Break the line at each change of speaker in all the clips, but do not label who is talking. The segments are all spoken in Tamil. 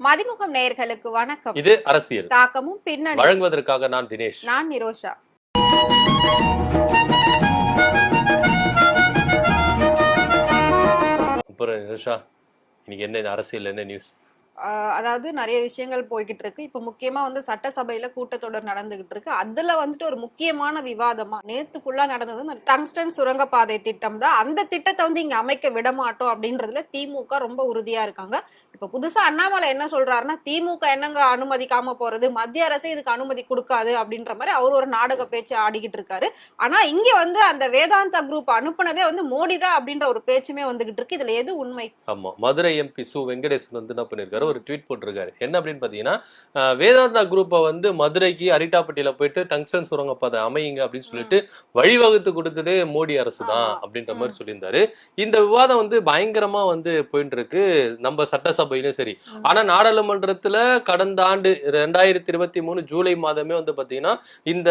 மதிமுகம் நேயர்களுக்கு வணக்கம்.
இது அரசியல்.
தாக்கமும் பின்னணி
வழங்குவதற்காக நான் தினேஷ்.
நான் நிரோஷா.
அப்புறம் நிஷா இன்னைக்கு என்ன அரசியல் என்ன நியூஸ்
அதாவது நிறைய விஷயங்கள் போய்கிட்டு இருக்கு இப்ப முக்கியமா வந்து சட்டசபையில கூட்டத்தொடர் நடந்துகிட்டு இருக்கு அதுல வந்துட்டு ஒரு முக்கியமான விவாதமா நேத்து ஃபுல்லா நடந்தது இந்த டங்ஸ்டன் சுரங்கப்பாதை திட்டம் தான். அந்த திட்டத்தை வந்து இங்க அமைக்க விட மாட்டோம் அப்படின்றதுல திமுக ரொம்ப உறுதியா இருக்காங்க. இப்ப புதுசா அண்ணாமலை என்ன சொல்றாருன்னா திமுக என்னங்க அனுமதிக்காம போறது? மத்திய அரசே இதுக்கு அனுமதி கொடுக்காது அப்படின்ற மாதிரி அவர் ஒரு நாடக பேச்சு ஆடிக்கிட்டு இருக்காரு. ஆனா இங்க வந்து அந்த வேதாந்தா குரூப் அனுப்புனதே வந்து மோடி தான் அப்படின்ற ஒரு பேச்சுமே வந்துகிட்டு இருக்கு இதுல எது உண்மை?
ஆமா மதுரை எம்பி சு வெங்கடேசன் வந்து என்ன பண்ணிருக்காரு? ஒரு ட்வீட் போட்டிருக்காரு என்ன அப்படின்னு பாத்தீங்கன்னா அஹ், வேதாந்தா குரூப்பை வந்து மதுரைக்கு அரிட்டாப்பட்டியில போயிட்டு டங்ஸ்டன் சுரங்கப்பாதை அமையுங்க அப்படின்னு சொல்லிட்டு வழிவகுத்து கொடுத்ததே மோடி அரசு தான். அப்படின்ற. மாதிரி சொல்லியிருந்தாரு இந்த விவாதம் வந்து பயங்கரமா வந்து போயிட்டு இருக்கு நம்ம சட்டசபையிலும் சரி. ஆனா நாடாளுமன்றத்துல கடந்த ஆண்டு ரெண்டாயிரத்தி இருபத்தி மூணு ஜூலை மாதமே வந்து பாத்தீங்கன்னா இந்த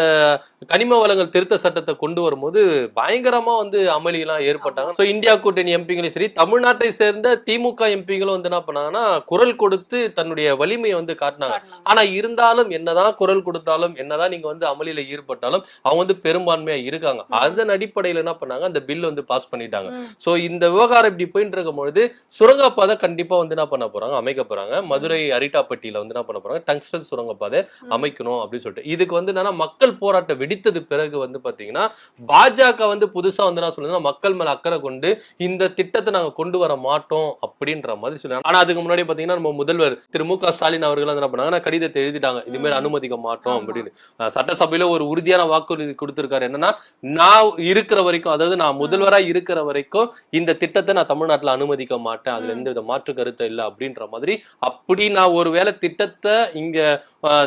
கனிம வளங்கள் திருத்த சட்டத்தை கொண்டு வரும்போது பயங்கரமா வந்து அமளியெல்லாம் ஏற்பட்டாங்க ஸோ இந்தியா கூட்டணி எம்பிங்களும் சரி தமிழ்நாட்டை சேர்ந்த திமுக எம்பிங்களும் வந்து என்ன பண்ணாங்கன்னா குரல் கொடுத்து தன்னுடைய வலிமையை வந்து காட்டினாங்க. ஆனா இருந்தாலும் என்னதான் குரல் கொடுத்தாலும் என்னதான் நீங்க வந்து அமளியில ஈடுபட்டாலும் அவங்க வந்து பெரும்பான்மையா இருக்காங்க. அதன் அடிப்படையில என்ன பண்ணாங்க? அந்த பில் வந்து பாஸ் பண்ணிட்டாங்க. சோ இந்த விவகாரம் இப்படி போயிட்டு இருக்கும் பொழுது சுரங்கப்பாதை கண்டிப்பா வந்து என்ன பண்ண போறாங்க? அமைக்க போறாங்க. மதுரை அரிட்டாப்பட்டியில வந்து என்ன பண்ண போறாங்க? டங்ஸ்டன் சுரங்கப்பாதை. அமைக்கணும் அப்படின்னு சொல்லிட்டு. இதுக்கு வந்து என்னன்னா மக்கள் போராட்டம் வெடித்தது பிறகு வந்து பாத்தீங்கன்னா பாஜக வந்து புதுசா வந்து என்ன சொல்லுதுன்னா மக்கள் மேல அக்கறை கொண்டு இந்த திட்டத்தை நாங்க கொண்டு வர மாட்டோம் அப்படின்ற மாதிரி சொல்றாங்க ஆனா அதுக்கு முன்னாடி பாத்தீங்கன்னா நம்ம முதல்வர் திரு மு க ஸ்டாலின் அவர்கள் என்ன பண்ணாங்கன்னா கடிதத்தை எழுதிட்டாங்க இது மாதிரி
ம்.
அனுமதிக்க மாட்டோம். அப்படின்னு சட்டசபையில ஒரு உறுதியான வாக்குறுதி கொடுத்திருக்காரு என்னன்னா நான் இருக்கிற வரைக்கும் அதாவது நான் முதல்வரா இருக்கிற வரைக்கும் இந்த திட்டத்தை நான் தமிழ்நாட்டுல அனுமதிக்க மாட்டேன் அதுல. எந்த வித மாற்று கருத்து இல்லை அப்படின்ற மாதிரி அப்படி நான் ஒருவேளை திட்டத்தை இங்க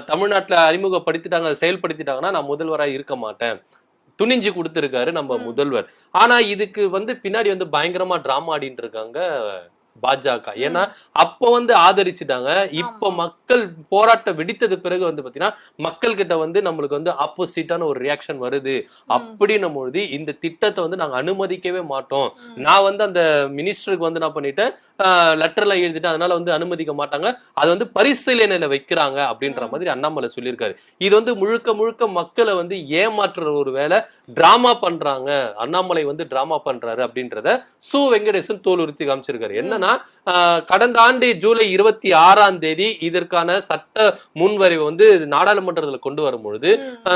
தமிழ்நாட்டுல அறிமுகப்படுத்திட்டாங்க செயல்படுத்திட்டாங்கன்னா நான் முதல்வரா இருக்க மாட்டேன் துணிஞ்சு கொடுத்திருக்காரு நம்ம. முதல்வர் ஆனா இதுக்கு வந்து பின்னாடி வந்து பயங்கரமா டிராமா ஆடிட்டு இருக்காங்க பாஜக. ஏன்னா அப்ப வந்து ஆதரிச்சுட்டாங்க. இப்ப. மக்கள் போராட்டம் வெடித்தது பிறகு வந்து பாத்தீங்கன்னா மக்கள் கிட்ட வந்து நம்மளுக்கு வந்து ஆப்போசிட்டான ஒரு ரியாக்ஷன் வருது. அப்படின்னும் பொழுது இந்த திட்டத்தை வந்து நாங்க அனுமதிக்கவே மாட்டோம். நான் வந்து அந்த மினிஸ்டருக்கு வந்து என்ன பண்ணிட்டேன் லெட்டர்ல எழுதிட்டு அதனால வந்து அனுமதிக்க மாட்டாங்க. அது வந்து பரிசீலனையில வைக்கிறாங்க அப்படின்ற. மாதிரி அண்ணாமலை சொல்லியிருக்காரு. இது வந்து முழுக்க முழுக்க மக்களை வந்து ஏமாற்றுற ஒரு வேலை டிராமா பண்றாங்க. அண்ணாமலை வந்து டிராமா பண்றாரு அப்படின்றத சு. வெங்கடேசன் தோல் உறுத்தி காமிச்சிருக்காரு. என்னன்னா கடந்த ஆண்டு ஜூலை இருபத்தி ஆறாம் தேதி இதற்கான சட்ட முன்வரைவை வந்து நாடாளுமன்றத்துல கொண்டு வரும் பொழுது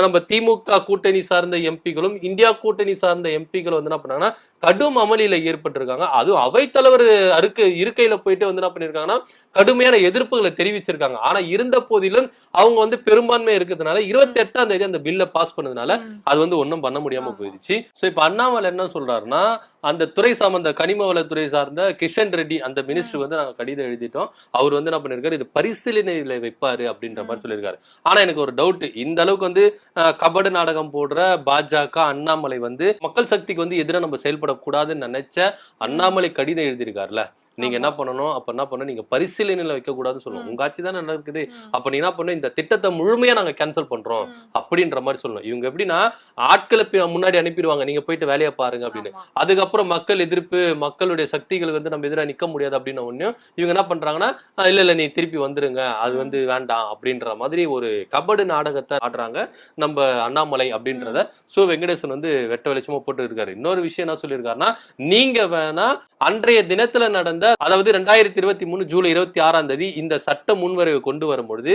நம்ம திமுக கூட்டணி சார்ந்த எம்பிகளும் இந்தியா கூட்டணி சார்ந்த எம்பிகளும் வந்து என்ன பண்ணாங்கன்னா கடும் அமளியில ஏற்பட்டிருக்காங்க. அதுவும் அவைத்தலைவர் அருக்கு இருக்கையில போயிட்டு வந்து என்ன பண்ணிருக்காங்கன்னா கடுமையான எதிர்ப்புகளை தெரிவிச்சிருக்காங்க. ஆனா இருந்த போதிலும் அவங்க வந்து பெரும்பான்மை இருக்கிறதுனால இருபத்தி எட்டாம் தேதி அந்த பில்லை பாஸ் பண்ணதுனால. அது வந்து ஒண்ணும் பண்ண முடியாம. போயிடுச்சு. சோ இப்ப அண்ணாமலை என்ன சொல்றாருன்னா அந்த துறை சார்ந்த கனிம வளத்துறை சார்ந்த கிஷன் ரெட்டி அந்த மினிஸ்டர் வந்து நாங்க கடிதம் எழுதிட்டோம். அவர் வந்து என்ன பண்ணிருக்காரு இது பரிசீலனையில வைப்பாரு அப்படின்ற மாதிரி சொல்லியிருக்காரு. ஆனா எனக்கு ஒரு டவுட் இந்த அளவுக்கு வந்து கபடு நாடகம் போடுற பாஜக அண்ணாமலை வந்து மக்கள் சக்திக்கு வந்து எதிராக நம்ம செயல்படக்கூடாதுன்னு நினைச்ச அண்ணாமலை கடிதம் எழுதியிருக்காருல்ல? நீங்க என்ன பண்ணணும்? அப்ப என்ன பண்ணணும்? நீங்க பரிசீலனையில வைக்க கூடாதுன்னு சொல்லணும். உங்க ஆட்சி தானே நடக்குது. அப்ப நீ என்ன பண்ணணும்? இந்த திட்டத்தை முழுமையா நாங்க கேன்சல் பண்றோம். அப்படின்ற மாதிரி சொல்லணும். இவங்க எப்படின்னா ஆட்களை முன்னாடி அனுப்பிடுவாங்க. நீங்க போயிட்டு வேலையை பாருங்க அப்படின்னு. அதுக்கப்புறம் மக்கள் எதிர்ப்பு மக்களுடைய சக்திகளுக்கு வந்து நம்ம எதிராக நிக்க முடியாது அப்படின்னு ஒண்ணு இவங்க என்ன பண்றாங்கன்னா "ஆஹ் இல்ல இல்ல நீ திருப்பி வந்துருங்க. அது வந்து வேண்டாம். அப்படின்ற மாதிரி ஒரு கபடு நாடகத்தை ஆடுறாங்க நம்ம அண்ணாமலை அப்படின்றத சு. வெங்கடேசன் வந்து வெட்ட வெளிச்சமா போட்டு இருக்காரு இன்னொரு விஷயம் என்ன சொல்லியிருக்காருன்னா நீங்க வேணா அன்றைய தினத்துல நடந்த அதாவது ரெண்டாயிரத்தி இருபத்தி மூணு ஜூலை இருபத்தி ஆறாம் தேதி இந்த சட்ட முன்வரைவை கொண்டு வரும்பொழுது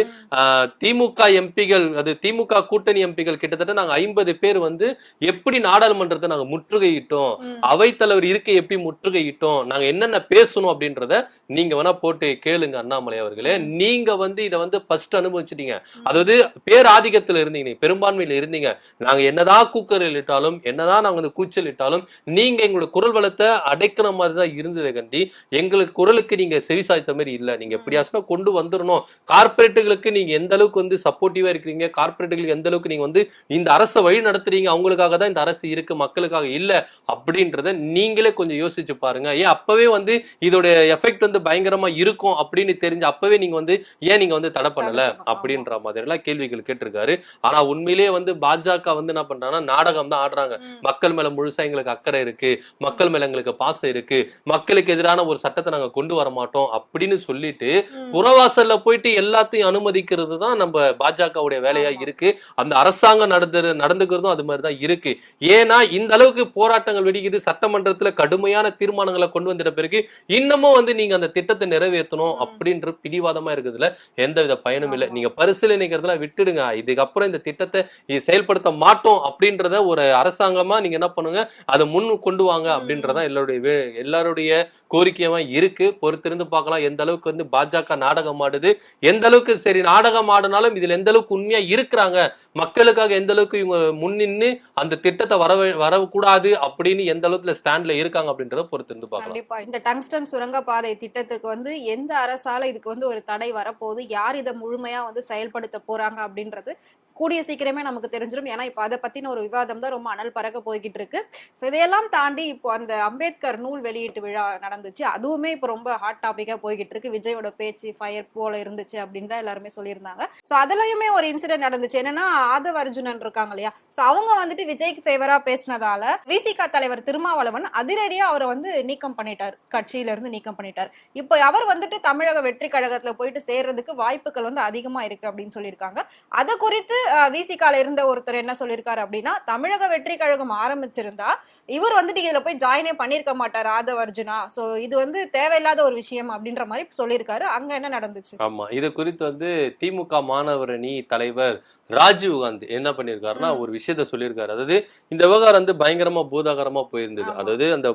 திமுக எம்பிகள் அது திமுக கூட்டணி எம்பிகள் கிட்டத்தட்ட நாங்க ஐம்பது பேர் வந்து எப்படி நாடாளுமன்றத்தை நாங்க முற்றுகையிட்டோம். அவைத்தலைவர் இருக்கை எப்படி முற்றுகையிட்டோம் நாங்க என்னென்ன பேசணும் அப்படின்றத நீங்க வேணா போட்டு கேளுங்க அண்ணாமலை அவர்களே. நீங்க வந்து இதை வந்து ஃபர்ஸ்ட் அனுபவிச்சிட்டீங்க. அதாவது பேராதிக்கத்துல இருந்தீங்க பெரும்பான்மையில இருந்தீங்க. நாங்க என்னதான் கூக்கரில் இட்டாலும் என்னதான் நாங்க வந்து கூச்சல் இட்டாலும் நீங்க எங்களோட குரல் வளத்தை அடைக்கிற மாதிரி தான் இருந்ததை கண்டி எங்களுக்கு குரலுக்கு நீங்க செவிசாய்த்த மாதிரி இல்ல. நீங்க எப்படியாச்சும் கொண்டு வந்துடணும் கார்பரேட்டுகளுக்கு நீங்க எந்த அளவுக்கு வந்து சப்போர்ட்டிவா இருக்கிறீங்க? கார்பரேட்டுகளுக்கு எந்த அளவுக்கு நீங்க வந்து இந்த அரசை வழி நடத்துறீங்க? அவங்களுக்காக தான் இந்த அரசு இருக்கு மக்களுக்காக இல்ல அப்படின்றத நீங்களே கொஞ்சம் யோசிச்சு பாருங்க. ஏன் அப்பவே வந்து இதோட எஃபெக்ட் வந்து பயங்கரமா இருக்கும் அப்படின்னு தெரிஞ்சு அப்பவே நீங்க வந்து ஏன் நீங்க வந்து தடை பண்ணல? அப்படின்ற மாதிரி எல்லாம் கேள்விகள் கேட்டிருக்காரு. ஆனா உண்மையிலேயே வந்து பாஜக வந்து என்ன பண்றாங்கன்னா நாடகம் தான் ஆடுறாங்க. மக்கள் மேல முழுசா எங்களுக்கு அக்கறை இருக்கு. மக்கள் மேல எங்களுக்கு பாசம் இருக்கு. மக்களுக்கு எதிரான ஒரு சட்டத்தை நாங்க கொண்டு வர மாட்டோம் அப்படின்னு சொல்லிட்டு. புறவாசல்ல போயிட்டு எல்லாத்தையும் அனுமதிக்கிறது தான் நம்ம பாஜகவுடைய வேலையா. இருக்கு அந்த அரசாங்கம் நடந்து நடந்துக்கிறதும் அது மாதிரி தான் இருக்கு ஏன்னா இந்த அளவுக்கு போராட்டங்கள் வெடிக்குது சட்டமன்றத்துல கடுமையான தீர்மானங்களை கொண்டு வந்துட்ட பிறகு இன்னமும் வந்து நீங்க அந்த திட்டத்தை நிறைவேற்றணும். அப்படின்ற பிடிவாதமா இருக்குதுல எந்தவித பயனும் இல்லை. நீங்க பரிசீலனைக்கிறதுலாம் விட்டுடுங்க இதுக்கப்புறம் இந்த திட்டத்தை செயல்படுத்த மாட்டோம் அப்படின்றத ஒரு அரசாங்கமா நீங்க என்ன பண்ணுங்க அதை முன் கொண்டு வாங்க
ம்.
அப்படின்றதா எல்லாருடைய வே- எல்லாருடைய இருக்கு. பொறுத்திருந்து பார்க்கலாம். எந்த அளவுக்கு வந்து பாஜக நாடகம் ஆடுது. எந்த அளவுக்கு சரி நாடகம் ஆடினாலும் இதுல எந்த அளவுக்கு உண்மையா இருக்கிறாங்க? மக்களுக்காக எந்த அளவுக்கு இவங்க முன்னின்னு அந்த திட்டத்தை வர வரக்கூடாது அப்படின்னு எந்த அளவுக்கு ஸ்டாண்ட்ல இருக்காங்க அப்படின்றத பொறுத்திருந்து பார்க்கலாம்.
கண்டிப்பா. இந்த டங்ஸ்டன் சுரங்கப்பாதை திட்டத்துக்கு வந்து எந்த அரசால இதுக்கு வந்து ஒரு தடை வரப்போகுது? யார் இதை முழுமையா வந்து செயல்படுத்த போறாங்க அப்படின்றது கூடிய சீக்கிரமே நமக்கு தெரிஞ்சிடும். ஏன்னா இப்போ அதை பத்தின ஒரு விவாதம் தான் ரொம்ப அனல் பறக்க போய்கிட்டு இருக்கு. ஸோ இதையெல்லாம் தாண்டி இப்போ அந்த அம்பேத்கர் நூல் வெளியீட்டு விழா நடந்துச்சு. அது அதுவுமே இப்போ ரொம்ப ஹாட் டாப்பிக்காக போய்கிட்டு இருக்கு விஜயோட பேச்சு ஃபயர் போல இருந்துச்சு அப்படின்னு தான் எல்லாருமே சொல்லியிருந்தாங்க. ஸோ அதுலயுமே ஒரு இன்சிடென்ட் நடந்துச்சு. என்னன்னா ஆதவ அர்ஜுனன் இருக்காங்க இல்லையா? ஸோ அவங்க வந்துட்டு விஜய்க்கு ஃபேவரா பேசினதால விசிகா தலைவர் திருமாவளவன் அதிரடியாக அவரை வந்து நீக்கம் பண்ணிட்டார். கட்சியில இருந்து நீக்கம் பண்ணிட்டார். இப்போ அவர் வந்துட்டு தமிழக வெற்றி கழகத்தில் போயிட்டு சேர்றதுக்கு வாய்ப்புகள் வந்து அதிகமா இருக்கு அப்படின்னு சொல்லியிருக்காங்க. அது குறித்து விசிகால இருந்த ஒருத்தர் என்ன சொல்லியிருக்காரு அப்படின்னா தமிழக வெற்றி கழகம் ஆரம்பிச்சிருந்தா இவர் வந்துட்டு இதில் போய் ஜாயினே பண்ணிருக்க மாட்டார் ஆதவ அர்ஜுனா. ஸோ இது வந்து தேவையில்லாத ஒரு விஷயம் அப்படின்ற மாதிரி சொல்லியிருக்காரு அங்க என்ன நடந்துச்சு
ஆமா இது குறித்து வந்து திமுக மாணவர் அணி தலைவர் ராஜீவ் காந்தி என்ன பண்ணிருக்காருன்னா
ம்.
ஒரு விஷயத்த சொல்லியிருக்காரு அதாவது இந்த விவகாரம் வந்து பயங்கரமா பூதாகரமா போயிருந்தது. அதாவது அந்த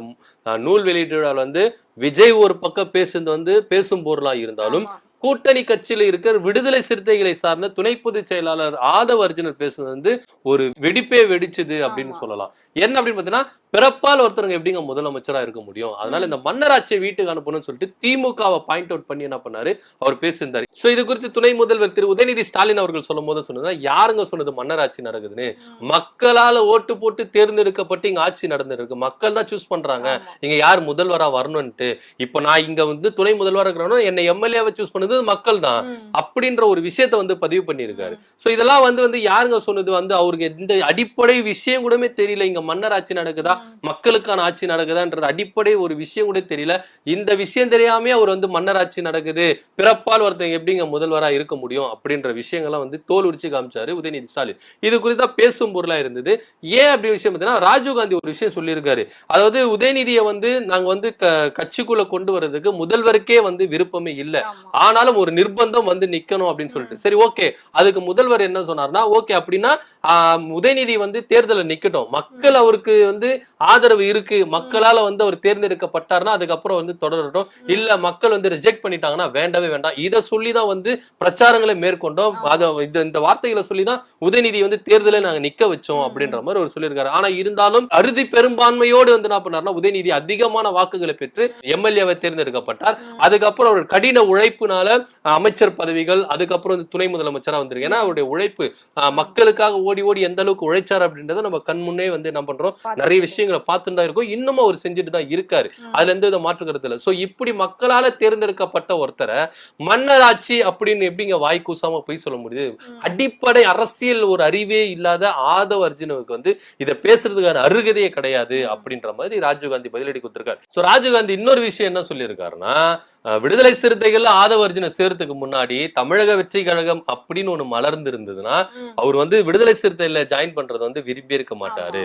நூல் வெளியீட்டு விழாவில் வந்து விஜய் ஒரு பக்கம் பேசுனது வந்து பேசும் பொருளா இருந்தாலும். கூட்டணி கட்சியில இருக்கிற விடுதலை சிறுத்தைகளை சார்ந்த துணை பொதுச் செயலாளர் ஆதவ அர்ஜுனர் பேசுனது வந்து ஒரு வெடிப்பே வெடிச்சது அப்படின்னு. சொல்லலாம் என்ன அப்படின்னு பாத்தீங்கன்னா பிறப்பால் ஒருத்தருங்க எப்படிங்க முதலமைச்சரா இருக்க முடியும் அதனால. இந்த மன்னராட்சியை வீட்டுக்கு அனுப்பணும்னு சொல்லிட்டு திமுகவை பாயிண்ட் அவுட் பண்ணி என்ன பண்ணாரு அவர் பேசியிருந்தாரு சோ இது குறித்து துணை முதல்வர் திரு உதயநிதி ஸ்டாலின் அவர்கள் சொல்லும் போது சொன்னதுன்னா யாருங்க சொன்னது மன்னராட்சி நடக்குதுன்னு. மக்களால ஓட்டு போட்டு தேர்ந்தெடுக்கப்பட்டு இங்க ஆட்சி நடந்திருக்கு மக்கள் தான் சூஸ் பண்றாங்க. இங்க யார் முதல்வரா வரணும்ட்டு இப்ப நான் இங்க வந்து துணை முதல்வரா இருக்கிறோம் என்னை எம்எல்ஏவை சூஸ் பண்ணது மக்கள் தான். அப்படின்ற ஒரு விஷயத்தை வந்து பதிவு பண்ணியிருக்காரு. சோ இதெல்லாம் வந்து வந்து யாருங்க சொன்னது வந்து அவருக்கு எந்த அடிப்படை விஷயம் கூடமே தெரியல இங்க மன்னர் ஆட்சி நடக்குதா. மக்களுக்கான ஆட்சி நடக்குதான்றது அடிப்படை ஒரு விஷயம் கூட தெரியல. இந்த விஷயம் தெரியாம அவர் வந்து மன்னர் ஆட்சி நடக்குது. பிறப்பால் ஒருத்தன் எப்படிங்க முதல்வரா இருக்க முடியும் அப்படின்ற விஷயங்கள்லாம் வந்து தோல் உரிச்சு காமிச்சாரு உதயநிதி ஸ்டாலின். இது குறித்தா பேசும் பொருளா இருந்தது. ஏன் அப்படி விஷயம் பார்த்தீங்கன்னா ராஜீவ் காந்தி ஒரு விஷயம் சொல்லியிருக்காரு. அதாவது உதயநிதியை வந்து நாங்க வந்து கட்சிக்குள்ள கொண்டு வர்றதுக்கு முதல்வருக்கே வந்து விருப்பமே இல்ல. ஆனாலும் ஒரு நிர்பந்தம் வந்து நிக்கணும் அப்படின்னு சொல்லிட்டு. சரி ஓகே. அதுக்கு முதல்வர் என்ன சொன்னார்னா ஓகே அப்படின்னா உதயநிதி வந்து தேர்தலில் நிக்கட்டும். மக்கள் அவருக்கு வந்து ஆதரவு இருக்கு மக்களால வந்து அவர் தேர்ந்தெடுக்கப்பட்டார்னா அதுக்கப்புறம் வந்து தொடரட்டும். இல்ல மக்கள் வந்து ரிஜெக்ட் பண்ணிட்டாங்கன்னா வேண்டவே வேண்டாம் இதை சொல்லிதான் வந்து பிரச்சாரங்களை மேற்கொண்டோம். அத இந்த இந்த வார்த்தைகளை சொல்லிதான் உதயநிதி வந்து தேர்தலை நாங்க நிக்க வச்சோம். அப்படின்ற மாதிரி அவர் சொல்லியிருக்காரு ஆனா இருந்தாலும் அறுதி பெரும்பான்மையோடு வந்து என்ன பண்ணாருன்னா உதயநிதி அதிகமான வாக்குகளை பெற்று எம்எல்ஏவை தேர்ந்தெடுக்கப்பட்டார். அதுக்கப்புறம் அவர் கடின உழைப்புனால அமைச்சர் பதவிகள் அதுக்கப்புறம் வந்து துணை முதலமைச்சரா வந்திருக்கு ஏன்னா அவருடைய உழைப்பு மக்களுக்காக ஓடி ஓடி எந்த அளவுக்கு உழைச்சார் அப்படின்றத நம்ம கண் முன்னே வந்து என்ன பண்றோம் நிறைய விஷயங்களை பார்த்துட்டு தான் இருக்கும் இன்னமும் அவர் செஞ்சுட்டு தான் இருக்காரு. அதுல எந்த வித மாற்று கருத்து இல்ல சோ இப்படி மக்களால தேர்ந்தெடுக்கப்பட்ட ஒருத்தரை மன்னராட்சி அப்படின்னு எப்படிங்க வாய் கூசாம போய் சொல்ல முடியுது. அடிப்படை அரசியல் ஒரு அறிவே இல்லாத ஆதவ அர்ஜுனுக்கு வந்து இதை பேசுறதுக்கான அருகதையே கிடையாது. அப்படின்ற மாதிரி ராஜீவ்காந்தி பதிலடி கொடுத்திருக்காரு சோ ராஜீவ்காந்தி இன்னொரு விஷயம் என்ன சொல்லியிருக்காருன்னா விடுதலை சிறுத்தைகள் ஆதவ அர்ஜுனை சேர்த்துக்கு முன்னாடி தமிழக வெற்றி கழகம் அப்படின்னு ஒண்ணு மலர்ந்து இருந்ததுன்னா. அவர் வந்து விடுதலை சிறுத்தையில ஜாயின் பண்றது வந்து விரும்பி இருக்க மாட்டாரு.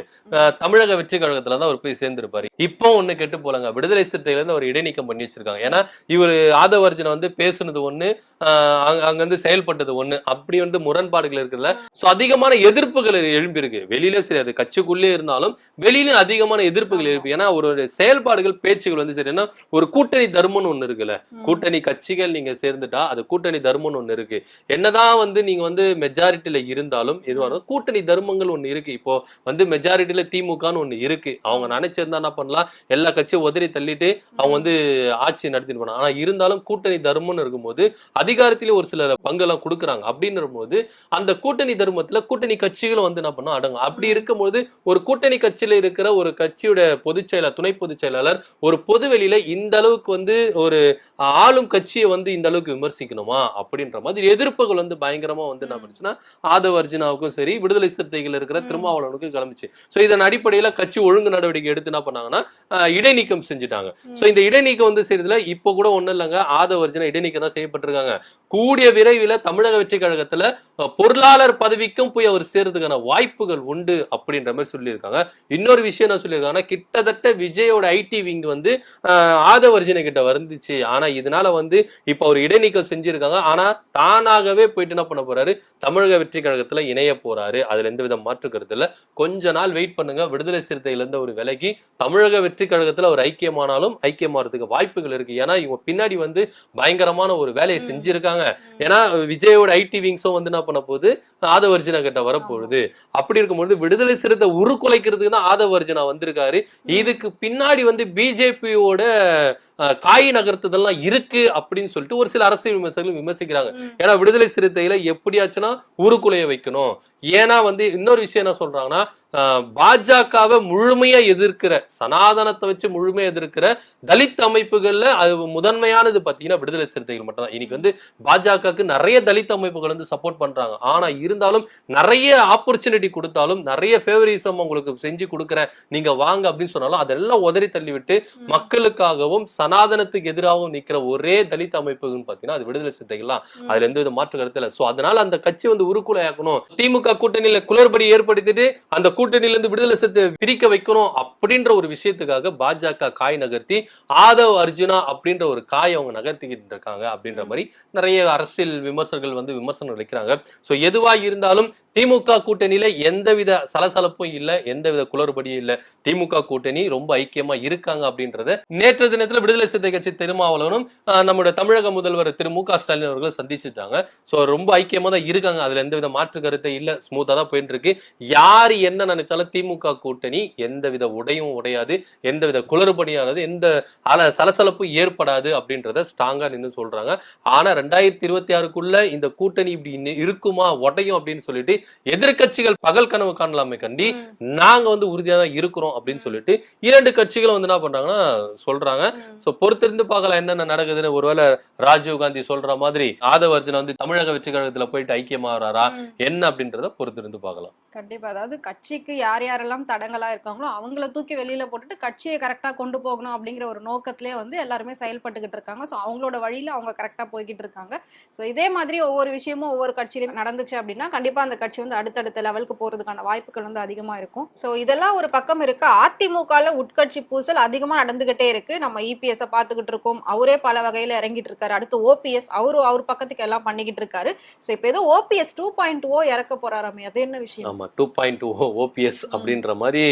தமிழக வெற்றி கழகத்துல தான் அவர் போய் சேர்ந்திருப்பாரு. இப்போ ஒண்ணு கெட்டு போலங்க. விடுதலை சிறுத்தையில இருந்து அவர் இடைநீக்கம் பண்ணி வச்சிருக்காங்க. ஏன்னா இவர் ஆதவ அர்ஜுனை வந்து பேசுனது ஒண்ணு ஆஹ் அங்க வந்து செயல்பட்டது ஒண்ணு. அப்படி வந்து முரண்பாடுகள் இருக்குல்ல. சோ அதிகமான எதிர்ப்புகள் எழும்பியிருக்கு. வெளியில சரி அது கட்சிக்குள்ளே இருந்தாலும் வெளியிலும் அதிகமான எதிர்ப்புகள். எழுப்பி ஏன்னா ஒரு செயல்பாடுகள் பேச்சுகள் வந்து சரி ஏன்னா ஒரு கூட்டணி தர்மம்னு ஒண்ணு இருக்குல்ல.
ம்.
கூட்டணி கட்சிகள் நீங்க சேர்ந்துட்டா அது கூட்டணி தர்மம்னு ஒண்ணு இருக்கு. என்னதான் வந்து நீங்க வந்து மெஜாரிட்டில இருந்தாலும் எதுவாக கூட்டணி தர்மங்கள் ஒண்ணு இருக்கு. இப்போ வந்து மெஜாரிட்டில திமுகன்னு ஒண்ணு இருக்கு. அவங்க நினைச்சிருந்தா என்ன பண்ணலாம்? எல்லா கட்சியும் உதறி தள்ளிட்டு அவங்க வந்து ஆட்சி நடத்திட்டு போனாங்க. ஆனா இருந்தாலும் கூட்டணி தர்மம்னு இருக்கும்போது அதிகாரத்திலே ஒரு சில பங்கெல்லாம் கொடுக்குறாங்க. அப்படின்ற போது அந்த கூட்டணி தர்மத்துல கூட்டணி கட்சிகளும் வந்து என்ன பண்ணும் அடங்கும். அப்படி. இருக்கும்போது ஒரு கூட்டணி கட்சியில இருக்கிற ஒரு கட்சியோட பொதுச் செயலாளர் துணை பொதுச் செயலாளர் ஒரு பொது வெளியில இந்த அளவுக்கு வந்து ஒரு ஆளும் கட்சியை வந்து இந்த அளவுக்கு விமர்சிக்கணுமா அப்படின்ற மாதிரி எதிர்ப்புகள் வந்து பயங்கரமா வந்து என்ன. பண்ணுச்சுன்னா ஆதவ அர்ஜுனாவுக்கும் சரி விடுதலை சிறுத்தைகள் இருக்கிற. திருமாவளவனுக்கும் கிளம்பிச்சு. சோ இதன் அடிப்படையில கட்சி ஒழுங்கு நடவடிக்கை எடுத்து என்ன பண்ணாங்கன்னா இடைநீக்கம் செஞ்சுட்டாங்க. சோ இந்த இடைநீக்கம் வந்து செய்யறதுல இப்போ கூட ஒண்ணும் இல்லைங்க. ஆதவ அர்ஜுனா இடைநீக்கம் தான் செய்யப்பட்டிருக்காங்க. கூடிய விரைவில் தமிழக வெற்றி கழகத்துல பொருளாளர் பதவிக்கும் போய் அவர் சேர்றதுக்கான வாய்ப்புகள் உண்டு அப்படின்ற மாதிரி சொல்லியிருக்காங்க. இன்னொரு விஷயம் என்ன சொல்லியிருக்காங்கன்னா கிட்டத்தட்ட விஜயோட ஐடி விங் வந்து ஆதவ அர்ஜுனா கிட்ட வந்துச்சு ஆனா இதனால வந்து இப்ப அவர் இடைநீக்கம் செஞ்சிருக்காங்க. ஆனா தானாகவே போயிட்டு என்ன பண்ண போறாரு? தமிழக வெற்றி கழகத்துல இணைய போறாரு. அதுல எந்த வித மாற்று கருத்து இல்ல. கொஞ்ச நாள் வெயிட் பண்ணுங்க. விடுதலை சிறுத்தையில இருந்து ஒரு விலகி தமிழக வெற்றி கழகத்துல ஒரு ஐக்கியமானாலும் ஐக்கியமாறதுக்கு வாய்ப்புகள் இருக்கு. ஏன்னா இவங்க பின்னாடி வந்து பயங்கரமான ஒரு வேலையை. செஞ்சிருக்காங்க. ஏன்னா விஜயோட ஐடி விங்ஸும் வந்து என்ன பண்ண போகுது? ஆதவர்ஜினா கிட்ட வரப்போகுது. அப்படி இருக்கும்போது விடுதலை சிறுத்தை உருக்குலைக்கிறதுக்கு தான் ஆதவர்ஜினா வந்திருக்காரு. இதுக்கு பின்னாடி வந்து பிஜேபியோட காய் நகர்த்துதெல்லாம் இருக்கு அப்படின்னு சொல்லிட்டு ஒரு சில அரசியல் விமர்சகர்கள் விமர்சிக்கிறாங்க. ஏன்னா விடுதலை சிறுத்தையில எப்படியாச்சுன்னா உருக்குலைய வைக்கணும் ஏன்னா வந்து இன்னொரு விஷயம் என்ன சொல்றாங்கன்னா பாஜகவை முழுமையா எதிர்க்கிற சனாதனத்தை வச்சு முழுமையா எதிர்க்கிற தலித் அமைப்புகள்ல அது முதன்மையானது பாத்தீங்கன்னா விடுதலை சிறுத்தைகள் மட்டும்தான். இன்னைக்கு வந்து பாஜகவுக்கு நிறைய தலித் அமைப்புகள் வந்து சப்போர்ட் பண்றாங்க. ஆனா இருந்தாலும் நிறைய ஆப்பர்ச்சுனிட்டி கொடுத்தாலும் நிறைய ஃபேவரிசம் உங்களுக்கு செஞ்சு கொடுக்குறேன் நீங்க வாங்க அப்படின்னு சொன்னாலும் அதெல்லாம் உதறி தள்ளி விட்டு
ம்.
மக்களுக்காகவும் சனாதனத்துக்கு எதிராகவும் நிக்கிற ஒரே தலித் அமைப்புன்னு பாத்தீங்கன்னா அது விடுதலை சிறுத்தைகள்லாம். அதுல எந்த வித மாற்று கருத்து இல்ல சோ அதனால அந்த கட்சி வந்து உருக்குலையாக்கணும். திமுக கூட்டணியில குளறுபடி ஏற்படுத்திட்டு அந்த கூட்டணியில இருந்து விடுதலை சிறுத்தை பிரிக்க வைக்கணும் அப்படின்ற ஒரு விஷயத்துக்காக பாஜக காய் நகர்த்தி ஆதவ் அர்ஜுனா அப்படின்ற ஒரு காய் அவங்க நகர்த்திக்கிட்டு இருக்காங்க அப்படின்ற. மாதிரி நிறைய அரசியல் விமர்சகர்கள் வந்து விமர்சனம் வைக்கிறாங்க சோ எதுவா இருந்தாலும் திமுக கூட்டணியில எந்தவித சலசலப்பும் இல்ல எந்தவித குளறுபடியும் இல்ல. திமுக கூட்டணி ரொம்ப ஐக்கியமா இருக்காங்க அப்படின்றத நேற்று தினத்துல விடுதலை சிறுத்தை கட்சி திருமாவளவனும் நம்முடைய தமிழக முதல்வர் திரு மு க ஸ்டாலின் அவர்களை சந்திச்சுட்டாங்க சோ ரொம்ப ஐக்கியமா தான் இருக்காங்க. அதுல எந்தவித மாற்று கருத்தை இல்ல. ஸ்மூத்தா தான் போயிட்டு இருக்கு யார் என்ன நினைச்சாலும் திமுக கூட்டணி எந்தவித உடையும் உடையாது எந்தவித குளறுபடியானது எந்த அல சலசலப்பும் ஏற்படாது அப்படின்றத ஸ்ட்ராங்கா நின்று சொல்றாங்க. ஆனா ரெண்டாயிரத்தி இருபத்தி ஆறுக்குள்ள இந்த கூட்டணி இப்படி இருக்குமா உடையும் அப்படின்னு சொல்லிட்டு எதிர்க்கட்சிகள் பகல் கனவு காணலாமே கண்டி. நாங்க வந்து உறுதியா தான் இருக்கிறோம் அப்படின்னு சொல்லிட்டு இரண்டு கட்சிகளும் வந்து என்ன பண்றாங்கன்னா சொல்றாங்க. சோ பொறுத்திருந்து பார்க்கலாம் என்னென்ன நடக்குதுன்னு ஒருவேளை ராஜீவ் காந்தி சொல்ற மாதிரி ஆதவர்ஜன் வந்து தமிழக வெற்றி கழகத்துல போயிட்டு ஐக்கியமாகறாரா. என்ன அப்படின்றத பொறுத்திருந்து பார்க்கலாம்
கண்டிப்பா அதாவது கட்சிக்கு யார் யாரெல்லாம் தடங்களா இருக்காங்களோ அவங்கள தூக்கி வெளியில போட்டுட்டு கட்சியை கரெக்டா கொண்டு போகணும் அப்படிங்கிற ஒரு நோக்கத்திலே வந்து எல்லாருமே செயல்பட்டுக்கிட்டு இருக்காங்க ஸோ அவங்களோட வழியில அவங்க கரெக்டா போய்கிட்டு இருக்காங்க ஸோ இதே மாதிரி ஒவ்வொரு விஷயமும் ஒவ்வொரு கட்சியிலும் நடந்துச்சு அப்படின்னா கண்டிப்பா அந்த கட்சி வந்து அடுத்தடுத்த லெவலுக்கு போறதுக்கான வாய்ப்புகள் வந்து அதிகமா இருக்கும். ஸோ இதெல்லாம் ஒரு பக்கம் இருக்கு. அதிமுகல உட்கட்சி பூசல் அதிகமா நடந்துகிட்டே இருக்கு. நம்ம இபிஎஸ் பார்த்துக்கிட்டு இருக்கோம். அவரே பல வகையில இறங்கிட்டு இருக்காரு. அடுத்து ஓபிஎஸ் அவரு அவர் பக்கத்துக்கு எல்லாம் பண்ணிக்கிட்டு இருக்காரு. ஸோ இப்போ ஏதோ ஓபிஎஸ் டூ பாயிண்ட் ஓ இறக்க போறாராமே அது என்ன விஷயம்?
ஆமா டூ பாயிண்ட் ஓபிஎஸ் அப்படின்ற மாதிரி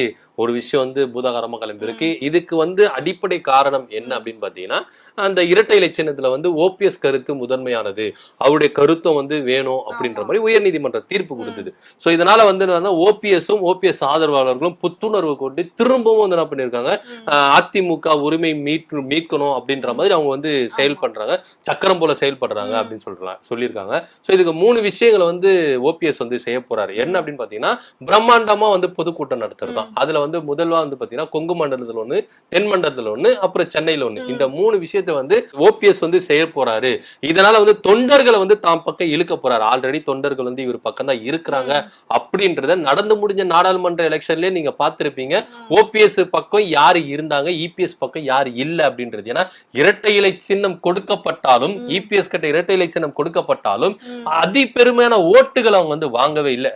ஒரு விஷயம் வந்து பூதாகரமா கிளம்பியிருக்கு. இதுக்கு வந்து அடிப்படை காரணம் என்ன அப்படின்னு பாத்தீங்கன்னா அந்த இரட்டை இலை சின்னத்துல வந்து ஓபிஎஸ் கருத்து முதன்மையானது. அவருடைய கருத்தும் வந்து வேணும் அப்படின்ற. மாதிரி உயர்நீதிமன்ற தீர்ப்பு கொடுத்தது. சோ இதனால வந்து என்னன்னா ஓபிஎஸும் ஓபிஎஸ் ஆதரவாளர்களும் புத்துணர்வு கொண்டு திரும்பவும் வந்து என்ன. ஆஹ் அதிமுக உரிமை மீட்கு மீட்கணும் அப்படின்ற மாதிரி அவங்க வந்து செயல்படுறாங்க சக்கரம் போல செயல்படுறாங்க. அப்படின்னு சொல்றாங்க சொல்லியிருக்காங்க. சோ இதுக்கு மூணு விஷயங்களை வந்து ஓபிஎஸ் வந்து செய்ய போறாரு. என்ன அப்படின்னு பாத்தீங்கன்னா பிரம்மாண்டமா வந்து பொதுக்கூட்டம் நடத்துறது. தான் அதுல வந்து முதல்வா வந்து பாத்தீங்கன்னா கொங்கு மண்டலத்துல ஒண்ணு தென் மண்டலத்துல ஒண்ணு அப்புறம் சென்னையில ஒண்ணு. இந்த மூணு விஷயத்தை வந்து ஓபிஎஸ் வந்து செய்ய போறாரு. இதனால வந்து தொண்டர்களை வந்து தாம் பக்கம் இழுக்க போறாரு. ஆல்ரெடி தொண்டர்கள் வந்து இவர் பக்கம் தான் இருக்கிறாங்க அப்படின்றத நடந்து முடிஞ்ச நாடாளுமன்ற எலெக்ஷன்லயே நீங்க பார்த்திருப்பீங்க. ஓபிஎஸ் பக்கம் யாரு இருந்தாங்க இபிஎஸ் பக்கம் யாரு இல்ல அப்படின்றது. ஏன்னா இரட்டை இலை சின்னம் கொடுக்கப்பட்டாலும். இபிஎஸ் கிட்ட இரட்டை இலை சின்னம் கொடுக்கப்பட்டாலும். அதி பெருமையான ஓட்டுகள் அவங்க வந்து வாங்கவே இல்லை.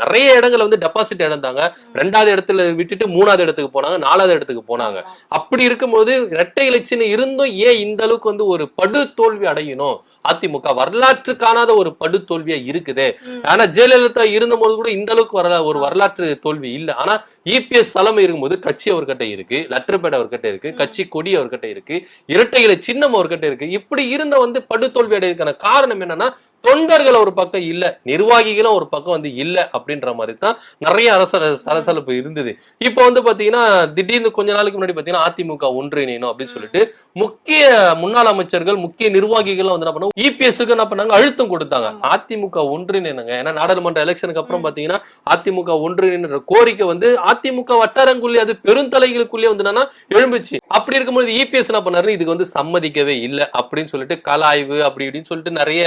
நிறைய இடங்களை வந்து டெபாசிட் இழந்தாங்க. ரெண்டாவது இடத்துல விட்டுட்டு மூணாவது இடத்துக்கு போனாங்க நாலாவது இடத்துக்கு போனாங்க. அப்படி இருக்கும்போது இரட்டை இலைச்சின்னு இருந்தும் ஏன் இந்த அளவுக்கு வந்து ஒரு படு தோல்வி அடையணும்? அதிமுக வரலாற்று காணாத ஒரு படு தோல்வியா இருக்குதே. ஆனா ஜெயலலிதா இருந்தபோது கூட இந்த அளவுக்கு வரல ஒரு வரலாற்று தோல்வி இல்ல. ஆனா இபிஎஸ் தலைமை இருக்கும்போது கட்சி அவர்கிட்ட இருக்கு லெட்டர் பேட் அவர்கிட்ட இருக்கு கட்சி கொடி அவர்கிட்ட இருக்கு இரட்டை இலை சின்னம் அவர்கிட்ட இருக்கு. இப்படி இருந்த வந்து படு தோல்வி அடைவதற்கான காரணம் என்னன்னா தொண்டர்கள் ஒரு பக்கம் இல்ல நிர்வாகிகளும் ஒரு பக்கம் வந்து இல்ல அப்படின்ற மாதிரி தான் நிறைய அரச சலசலப்பு இருந்தது. இப்போ வந்து பாத்தீங்கன்னா திடீர்னு கொஞ்ச நாளுக்கு முன்னாடி பாத்தீங்கன்னா அதிமுக ஒன்றிணையணும் அப்படின்னு சொல்லிட்டு முக்கிய முன்னாள் அமைச்சர்கள் முக்கிய நிர்வாகிகள் வந்து என்ன பண்ணாங்க இபிஎஸ்க்கு என்ன பண்ணாங்க அழுத்தம் கொடுத்தாங்க. அதிமுக ஒன்றிணைங்க ஏன்னா நாடாளுமன்ற எலெக்ஷனுக்கு அப்புறம் பாத்தீங்கன்னா அதிமுக ஒன்றிணைன்ற கோரிக்கை வந்து அதிமுக வட்டாரங்குள்ளே அது பெருந்தலைகளுக்குள்ளே வந்து என்னன்னா எழும்புச்சு. அப்படி இருக்கும்போது இபிஎஸ் என்ன பண்ணாரு இதுக்கு வந்து சம்மதிக்கவே இல்லை அப்படின்னு சொல்லிட்டு கலாய்வு அப்படி இப்படின்னு சொல்லிட்டு நிறைய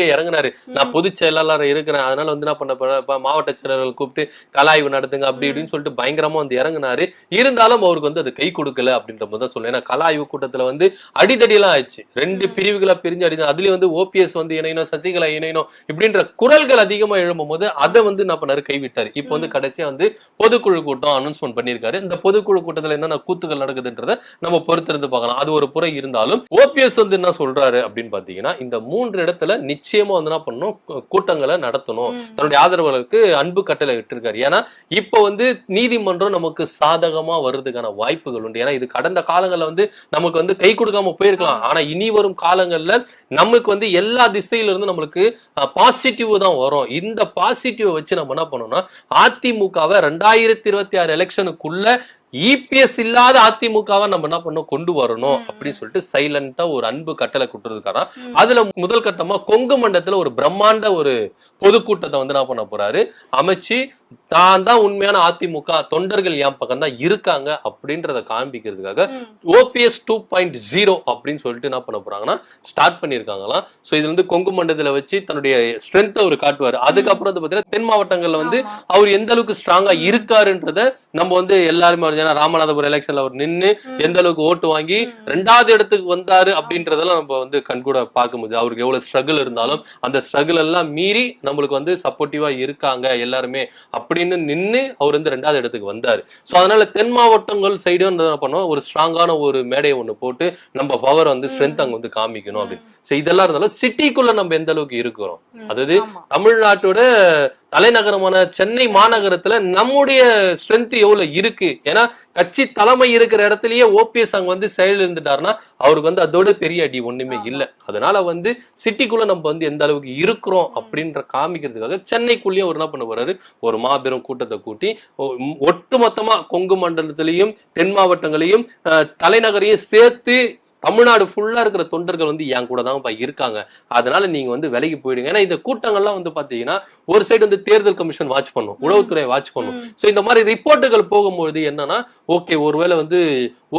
அதிரடியா இறங்குனாரு. நான் பொதுச் செயலாளர் இருக்கிறேன். அதனால வந்து என்ன பண்ண மாவட்ட செயலாளர்கள் கூப்பிட்டு கலாய்வு நடத்துங்க அப்படி இப்படின்னு சொல்லிட்டு பயங்கரமா வந்து இறங்குனாரு. இருந்தாலும் அவருக்கு வந்து அது கை கொடுக்கல அப்படின்ற மாதிரி தான் சொல்லுவேன் ஏன்னா கலாய்வு கூட்டத்துல வந்து அடிதடி எல்லாம் ஆயிடுச்சு. ரெண்டு பிரிவுகளா பிரிஞ்சு அடி அதுலயும் வந்து ஓபிஎஸ் வந்து இணையணும் சசிகலா இணையணும் இப்படின்ற குரல்கள் அதிகமா எழும்பும் போது அதை வந்து என்ன பண்ணாரு? கைவிட்டாரு. இப்போ வந்து கடைசியா வந்து பொதுக்குழு கூட்டம் அனௌன்ஸ்மெண்ட் பண்ணியிருக்காரு. இந்த பொதுக்குழு கூட்டத்துல என்னென்ன கூத்துக்கள் நடக்குதுன்றத நம்ம பொறுத்திருந்து பார்க்கலாம். அது ஒரு புறம் இருந்தாலும் ஓபிஎஸ் வந்து என்ன சொல்றாரு அப்படின்னு பாத்தீங்கன்னா இந்த மூன்று இடத்துல நிச்சயமா வந்து என்ன பண்ணணும்? கூட்டங்களை நடத்தணும். தன்னுடைய ஆதரவாளருக்கு அன்பு கட்டளை விட்டிருக்காரு ஏன்னா இப்போ வந்து நீதிமன்றம் நமக்கு சாதகமா வர்றதுக்கான வாய்ப்புகள் உண்டு. ஏன்னா இது கடந்த காலங்கள்ல வந்து நமக்கு வந்து கை கொடுக்காம போயிருக்கலாம். ஆனா இனி வரும் காலங்கள்ல நமக்கு வந்து எல்லா திசையில இருந்து நம்மளுக்கு பாசிட்டிவ் தான் வரும். இந்த பாசிட்டிவ் வச்சு நம்ம என்ன பண்ணோம்னா அதிமுகவை ரெண்டாயிரத்தி இருபத்தி ஆறு எலெக்ஷனுக்குள்ள இபிஎஸ் இல்லாத அதிமுகவை நம்ம என்ன பண்ணோம் கொண்டு வரணும். அப்படின்னு சொல்லிட்டு சைலண்டா ஒரு அன்பு கட்டளை கொடுத்துருக்காராம்
ம்.
அதுல முதல் கட்டமா கொங்கு மண்டலத்துல ஒரு பிரம்மாண்ட ஒரு பொதுக்கூட்டத்தை வந்து என்ன பண்ண போறாரு அமைச்சு தான் தான் உண்மையான அதிமுக தொண்டர்கள் என் பக்கம் தான் இருக்காங்க அப்படின்றத காண்பிக்கிறதுக்காக. ஓபிஎஸ் டூ பாயிண்ட் ஜீரோ அப்படின்னு சொல்லிட்டு என்ன பண்ண போறாங்கன்னா ஸ்டார்ட் பண்ணியிருக்காங்களாம் ஸோ இது வந்து கொங்கு மண்டலத்துல வச்சு தன்னுடைய ஸ்ட்ரென்த்தை அவர் காட்டுவார் அதுக்கப்புறம் வந்து பாத்தீங்கன்னா தென் மாவட்டங்கள்ல வந்து. அவர் எந்த அளவுக்கு ஸ்ட்ராங்கா இருக்காருன்றத நம்ம வந்து எல்லாருமே. ஏன்னா ராமநாதபுரம் எலெக்ஷன்ல அவர் நின்னு எந்த அளவுக்கு ஓட்டு வாங்கி ரெண்டாவது இடத்துக்கு வந்தாரு அப்படின்றதெல்லாம் நம்ம வந்து கண்கூட பார்க்க முடியுது அவருக்கு எவ்வளவு ஸ்ட்ரகிள் இருந்தாலும் அந்த ஸ்ட்ரகிள் எல்லாம் மீறி நம்மளுக்கு வந்து சப்போர்ட்டிவா இருக்காங்க எல்லாருமே அப்படின்னு நின்னு அவர் வந்து ரெண்டாவது இடத்துக்கு வந்தாரு. சோ அதனால தென் மாவட்டங்கள் சைடு என்ன பண்ணோம்? ஒரு ஸ்ட்ராங்கான ஒரு மேடையை ஒண்ணு போட்டு நம்ம பவர் வந்து ஸ்ட்ரென்த் அங்க வந்து காமிக்கணும் அப்படின்னு. சோ இதெல்லாம் இருந்தாலும் சிட்டிக்குள்ள நம்ம எந்த அளவுக்கு இருக்கிறோம். அதாவது. தமிழ்நாட்டோட தலைநகரமான சென்னை மாநகரத்துல நம்முடைய ஸ்ட்ரென்த் எவ்வளவு இருக்கு? ஏன்னா கட்சி தலைமை இருக்கிற இடத்துலயே ஓபிஎஸ் அங்க வந்து செயல் இருந்துட்டாருன்னா அவருக்கு வந்து அதோட பெரிய அடி ஒண்ணுமே. இல்ல. அதனால வந்து சிட்டிக்குள்ள நம்ம வந்து எந்த அளவுக்கு இருக்கிறோம் அப்படின்ற காமிக்கிறதுக்காக சென்னைக்குள்ளேயும் அவர் என்ன பண்ண போறாரு? ஒரு மாபெரும் கூட்டத்தை கூட்டி ஒட்டுமொத்தமா கொங்கு மண்டலத்திலையும் தென் மாவட்டங்களையும் தலைநகரையும் சேர்த்து தமிழ்நாடு ஃபுல்லா இருக்கிற தொண்டர்கள் வந்து என் கூட தான் இருக்காங்க அதனால நீங்க வந்து விலைக்கு போயிடுங்க ஏன்னா இந்த கூட்டங்கள்லாம் வந்து பாத்தீங்கன்னா ஒரு சைடு வந்து தேர்தல் கமிஷன் வாட்ச் பண்ணும் உளவுத்துறை வாட்ச் பண்ணும். சோ இந்த மாதிரி ரிப்போர்ட்டுகள் போகும்பொழுது என்னன்னா ஓகே ஒருவேளை வந்து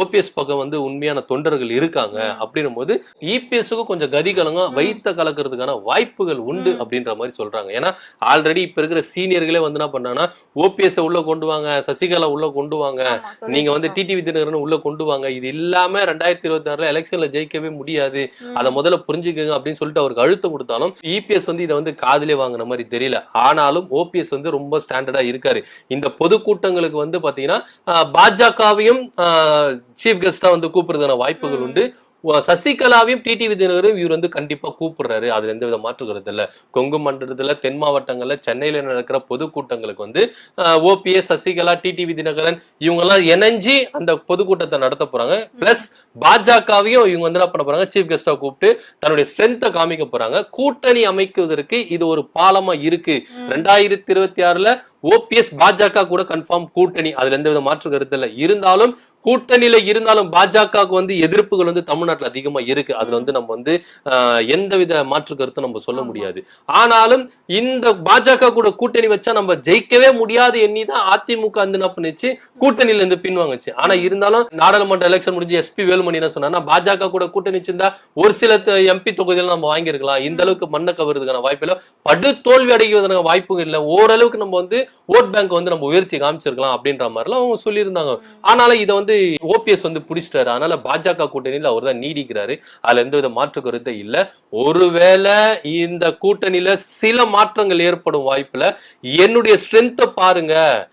ஓபிஎஸ் பக்கம் வந்து உண்மையான தொண்டர்கள் இருக்காங்க. அப்படின்னும் போது இபிஎஸ்க்கு கொஞ்சம் கதிகலங்க
ம்.
வைத்த கலக்கிறதுக்கான வாய்ப்புகள் உண்டு. அப்படின்ற மாதிரி சொல்றாங்க ஏன்னா ஆல்ரெடி இப்ப இருக்கிற சீனியர்களே வந்து என்ன பண்ணாங்கன்னா ஓபிஎஸ் உள்ள கொண்டு வாங்க சசிகலா உள்ள கொண்டு வாங்க நீங்க வந்து. டிடிவி தினகரன் உள்ள கொண்டு வாங்க இது இல்லாம ரெண்டாயிரத்தி இருபத்தி ஆறுல எலெக்ஷன்ல ஜெயிக்கவே முடியாது. அதை முதல்ல புரிஞ்சுக்கங்க அப்படின்னு சொல்லிட்டு அவருக்கு அழுத்தம் கொடுத்தாலும் இபிஎஸ் வந்து இதை வந்து காதிலே வாங்குன மாதிரி தெரியல ஆனாலும் ஓபிஎஸ் வந்து ரொம்ப ஸ்டாண்டர்டா இருக்காரு இந்த பொதுக்கூட்டங்களுக்கு வந்து பாத்தீங்கன்னா பாஜகவையும் சீஃப் கெஸ்டா வந்து கூப்பிடுறதுக்கான வாய்ப்புகள். உண்டு சசிகலாவையும் டிடிவி தினகரும் இவர் வந்து கண்டிப்பா கூப்பிடுறாரு. அதுல எந்த வித மாற்று கருத்து இல்ல. கொங்கு மண்டலத்துல தென் மாவட்டங்கள்ல சென்னையில நடக்கிற பொதுக்கூட்டங்களுக்கு வந்து ஓபிஎஸ் சசிகலா டிடிவி தினகரன் இவங்க எல்லாம் இணைஞ்சு அந்த பொதுக்கூட்டத்தை நடத்த போறாங்க. பிளஸ் பாஜகவையும் இவங்க வந்து என்ன பண்ண போறாங்க? சீஃப் கெஸ்டா கூப்பிட்டு தன்னுடைய ஸ்ட்ரென்த்தை காமிக்க போறாங்க. கூட்டணி அமைக்குவதற்கு இது ஒரு பாலமா இருக்கு. ரெண்டாயிரத்தி இருபத்தி ஆறுல ஓபிஎஸ் பாஜக கூட கன்ஃபார்ம் கூட்டணி. அதுல எந்த வித மாற்று கருத்து இல்ல. இருந்தாலும் கூட்டணியில இருந்தாலும் பாஜகவுக்கு வந்து எதிர்ப்புகள் வந்து தமிழ்நாட்டுல அதிகமா இருக்கு. அதுல வந்து நம்ம வந்து எந்தவித மாற்று கருத்தும் நம்ம சொல்ல. முடியாது. ஆனாலும் இந்த பாஜக கூட கூட்டணி வச்சா நம்ம ஜெயிக்கவே முடியாது எண்ணி தான் அதிமுக வந்து என்ன பண்ணுச்சு? கூட்டணியில இருந்து பின்வாங்குச்சு. ஆனா இருந்தாலும் நாடாளுமன்ற எலெக்ஷன் முடிஞ்சு எஸ்பி வேலுமணி என்ன சொன்னா பாஜக கூட கூட்டணி வச்சிருந்தா ஒரு சில எம்பி தொகுதியில நம்ம வாங்கியிருக்கலாம். இந்த அளவுக்கு மண்ணை கவர்றதுக்கான வாய்ப்பு இல்ல. படு தோல்வி அடைவதற்கான வாய்ப்பும் இல்ல. ஓரளவுக்கு நம்ம வந்து ஓட் பேங்க் வந்து நம்ம உயர்த்தி காமிச்சிருக்கலாம் அப்படின்ற மாதிரிலாம் அவங்க சொல்லியிருந்தாங்க. ஆனாலும் இதை வந்து ஓபிஎஸ் வந்து பிடிச்சிட்டாரு. அதனால பாஜக கூட்டணியில அவர் தான் நீடிக்கிறாரு. அதுல எந்த வித மாற்று கருத்தை இல்ல. ஒருவேளை இந்த கூட்டணியில சில மாற்றங்கள் ஏற்படும் வாய்ப்புல என்னுடைய ஸ்ட்ரென்த்தை பாருங்க.